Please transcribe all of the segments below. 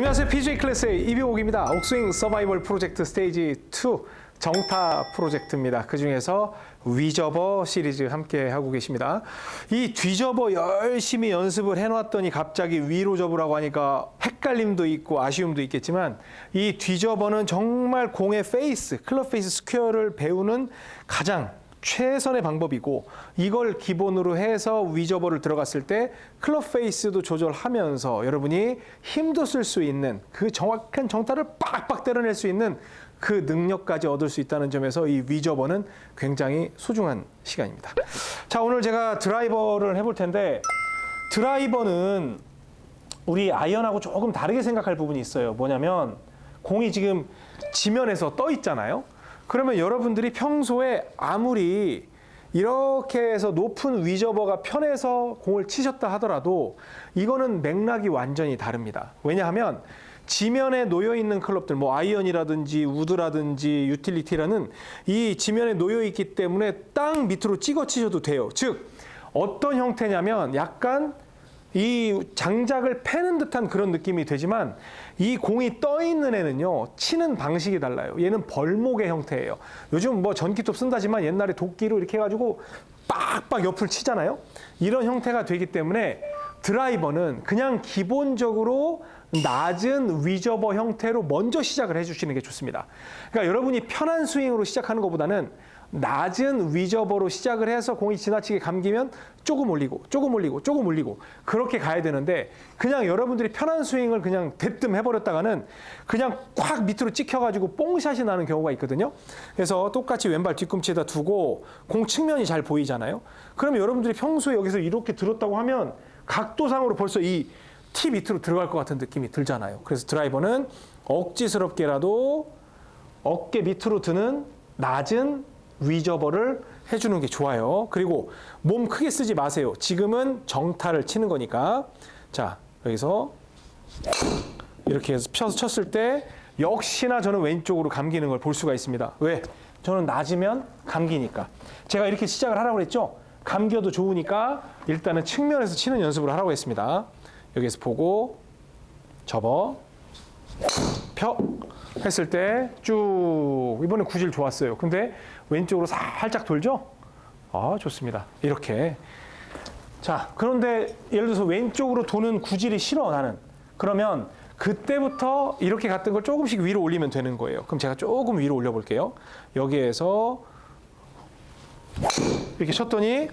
안녕하세요. PJ 클래스의 이병옥입니다. 옥스윙 서바이벌 프로젝트 스테이지 2 정타 프로젝트입니다. 그 중에서 위저버 시리즈 함께 하고 계십니다. 이 뒤접어 열심히 연습을 해놨더니 갑자기 위로 접으라고 하니까 헷갈림도 있고 아쉬움도 있겠지만 이 뒤접어는 정말 공의 페이스, 클럽 페이스 스퀘어를 배우는 가장 최선의 방법이고 이걸 기본으로 해서 위저버를 들어갔을 때 클럽 페이스도 조절하면서 여러분이 힘도 쓸 수 있는 그 정확한 정타를 빡빡 때려낼 수 있는 그 능력까지 얻을 수 있다는 점에서 이 위저버는 굉장히 소중한 시간입니다. 자, 오늘 제가 드라이버를 해볼 텐데 드라이버는 우리 아이언하고 조금 다르게 생각할 부분이 있어요. 뭐냐면 공이 지금 지면에서 떠 있잖아요. 그러면 여러분들이 평소에 아무리 이렇게 해서 높은 위저버가 편해서 공을 치셨다 하더라도 이거는 맥락이 완전히 다릅니다. 왜냐하면 지면에 놓여 있는 클럽들, 뭐 아이언이라든지 우드라든지 유틸리티라는 이 지면에 놓여 있기 때문에 땅 밑으로 찍어 치셔도 돼요. 즉 어떤 형태냐면 약간 이 장작을 패는 듯한 그런 느낌이 되지만 이 공이 떠 있는 애는요 치는 방식이 달라요. 얘는 벌목의 형태예요. 요즘 뭐 전기톱 쓴다지만 옛날에 도끼로 이렇게 해가지고 빡빡 옆을 치잖아요. 이런 형태가 되기 때문에 드라이버는 그냥 기본적으로 낮은 위저버 형태로 먼저 시작을 해주시는 게 좋습니다. 그러니까 여러분이 편한 스윙으로 시작하는 것보다는 낮은 위저버로 시작을 해서 공이 지나치게 감기면 조금 올리고 조금 올리고 조금 올리고 그렇게 가야 되는데 그냥 여러분들이 편한 스윙을 그냥 대뜸 해버렸다가는 그냥 꽉 밑으로 찍혀가지고 뽕샷이 나는 경우가 있거든요. 그래서 똑같이 왼발 뒤꿈치에다 두고 공 측면이 잘 보이잖아요. 그러면 여러분들이 평소에 여기서 이렇게 들었다고 하면 각도상으로 벌써 이 티 밑으로 들어갈 것 같은 느낌이 들잖아요. 그래서 드라이버는 억지스럽게라도 어깨 밑으로 드는 낮은 위저버를 해주는 게 좋아요. 그리고 몸 크게 쓰지 마세요. 지금은 정타를 치는 거니까. 자, 여기서 이렇게 해서 펴서 쳤을 때 역시나 저는 왼쪽으로 감기는 걸 볼 수가 있습니다. 왜? 저는 낮으면 감기니까. 제가 이렇게 시작을 하라고 그랬죠? 감겨도 좋으니까 일단은 측면에서 치는 연습을 하라고 했습니다. 여기서 보고 접어 펴 했을 때 쭉 이번에 구질 좋았어요. 근데 왼쪽으로 살짝 돌죠? 아 좋습니다. 이렇게 자 그런데 예를 들어서 왼쪽으로 도는 구질이 싫어 나는 그러면 그때부터 이렇게 갔던 걸 조금씩 위로 올리면 되는 거예요. 그럼 제가 조금 위로 올려볼게요. 여기에서 이렇게 쳤더니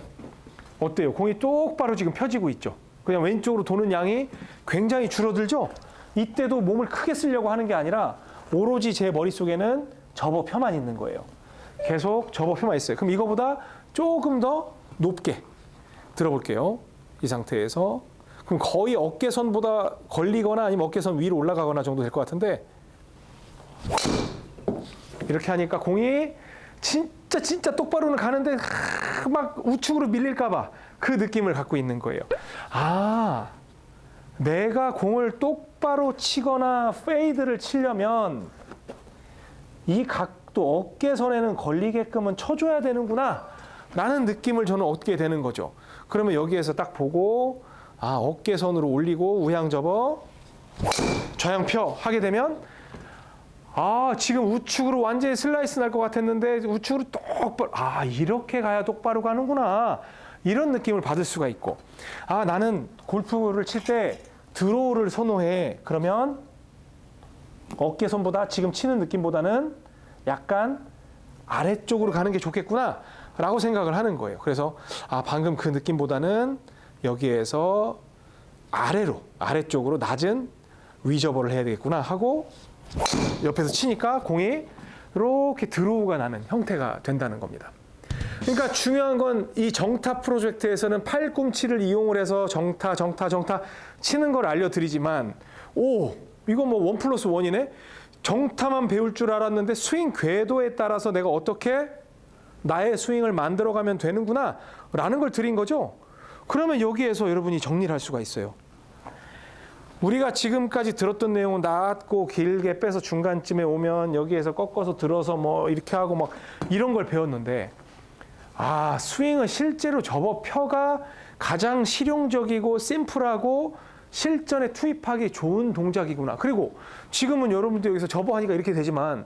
어때요? 공이 똑바로 지금 펴지고 있죠. 그냥 왼쪽으로 도는 양이 굉장히 줄어들죠. 이때도 몸을 크게 쓰려고 하는 게 아니라 오로지 제 머릿속에는 접어 펴만 있는 거예요. 계속 접어 펴만 있어요. 그럼 이거보다 조금 더 높게 들어볼게요. 이 상태에서 그럼 거의 어깨선보다 걸리거나 아니면 어깨선 위로 올라가거나 정도 될 것 같은데 이렇게 하니까 공이 진짜 진짜 똑바로는 가는데 하, 막 우측으로 밀릴까봐 그 느낌을 갖고 있는 거예요. 아, 내가 공을 똑바로 치거나 페이드를 치려면 이 각 도 어깨선에는 걸리게끔은 쳐줘야 되는구나 라는 느낌을 저는 얻게 되는 거죠. 그러면 여기에서 딱 보고 아 어깨선으로 올리고 우향 접어 좌향 펴 하게 되면 아 지금 우측으로 완전히 슬라이스 날 것 같았는데 우측으로 똑바로 아 이렇게 가야 똑바로 가는구나. 이런 느낌을 받을 수가 있고. 아 나는 골프를 칠 때 드로우를 선호해. 그러면 어깨선보다 지금 치는 느낌보다는 약간 아래쪽으로 가는 게 좋겠구나 라고 생각을 하는 거예요 그래서 아 방금 그 느낌보다는 여기에서 아래로 아래쪽으로 낮은 위저버를 해야 되겠구나 하고 옆에서 치니까 공이 이렇게 드로우가 나는 형태가 된다는 겁니다. 그러니까 중요한 건 이 정타 프로젝트에서는 팔꿈치를 이용을 해서 정타, 정타, 정타 치는 걸 알려드리지만 오 이거 뭐 원 플러스 원이네 정타만 배울 줄 알았는데 스윙 궤도에 따라서 내가 어떻게 나의 스윙을 만들어 가면 되는구나 라는 걸 드린 거죠. 그러면 여기에서 여러분이 정리를 할 수가 있어요. 우리가 지금까지 들었던 내용은 낮고 길게 빼서 중간쯤에 오면 여기에서 꺾어서 들어서 뭐 이렇게 하고 막 이런 걸 배웠는데 아 스윙은 실제로 접어 펴가 가장 실용적이고 심플하고 실전에 투입하기 좋은 동작이구나. 그리고 지금은 여러분들 여기서 접어 하니까 이렇게 되지만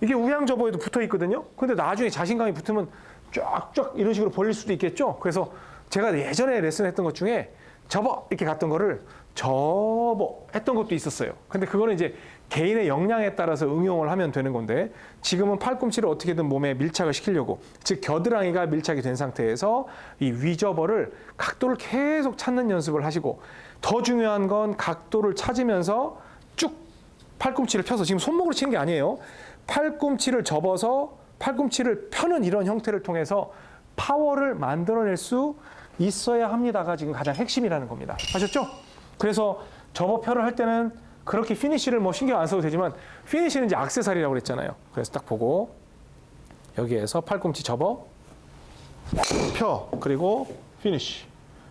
이게 우양 접어에도 붙어 있거든요. 근데 나중에 자신감이 붙으면 쫙쫙 이런 식으로 벌릴 수도 있겠죠. 그래서 제가 예전에 레슨 했던 것 중에 접어 이렇게 갔던 거를 접어 했던 것도 있었어요. 근데 그거는 이제 개인의 역량에 따라서 응용을 하면 되는 건데 지금은 팔꿈치를 어떻게든 몸에 밀착을 시키려고 즉 겨드랑이가 밀착이 된 상태에서 이 위접어를 각도를 계속 찾는 연습을 하시고 더 중요한 건 각도를 찾으면서 쭉 팔꿈치를 펴서 지금 손목으로 치는 게 아니에요. 팔꿈치를 접어서 팔꿈치를 펴는 이런 형태를 통해서 파워를 만들어낼 수 있어야 합니다가 지금 가장 핵심이라는 겁니다. 아셨죠? 그래서 접어펴를 할 때는 그렇게 피니쉬를 뭐 신경 안 써도 되지만 피니쉬는 이제 악세사리라고 그랬잖아요. 그래서 딱 보고 여기에서 팔꿈치 접어 펴 그리고 피니쉬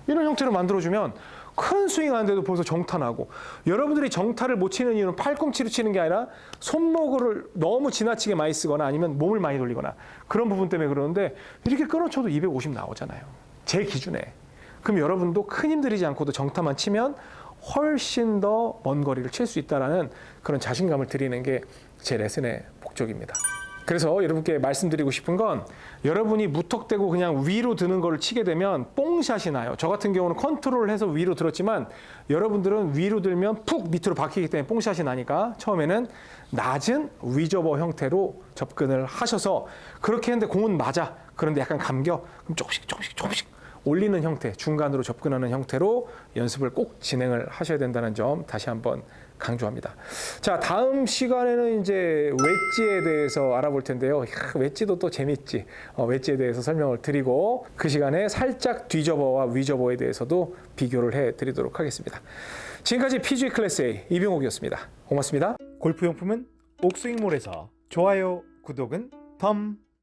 이런 형태로 만들어주면 큰 스윙 하는데도 벌써 정타나고 여러분들이 정타를 못 치는 이유는 팔꿈치로 치는 게 아니라 손목을 너무 지나치게 많이 쓰거나 아니면 몸을 많이 돌리거나 그런 부분 때문에 그러는데 이렇게 끊어쳐도 250 나오잖아요. 제 기준에. 그럼 여러분도 큰 힘 들이지 않고도 정타만 치면 훨씬 더 먼 거리를 칠 수 있다라는 그런 자신감을 드리는 게 제 레슨의 목적입니다. 그래서 여러분께 말씀드리고 싶은 건 여러분이 무턱대고 그냥 위로 드는 거를 치게 되면 뽕샷이 나요. 저 같은 경우는 컨트롤을 해서 위로 들었지만 여러분들은 위로 들면 푹 밑으로 박히기 때문에 뽕샷이 나니까 처음에는 낮은 위저버 형태로 접근을 하셔서 그렇게 했는데 공은 맞아. 그런데 약간 감겨. 그럼 조금씩 조금씩 조금씩 올리는 형태, 중간으로 접근하는 형태로 연습을 꼭 진행을 하셔야 된다는 점 다시 한번 강조합니다. 자, 다음 시간에는 이제 웨지에 대해서 알아볼 텐데요. 이야, 웨지도 또 재밌지. 어, 웨지에 대해서 설명을 드리고 그 시간에 살짝 뒤접어와 위접어에 대해서도 비교를 해 드리도록 하겠습니다. 지금까지 PG 클래스 A 이병옥이었습니다. 고맙습니다. 골프용품은 옥스윙몰에서 좋아요, 구독은 덤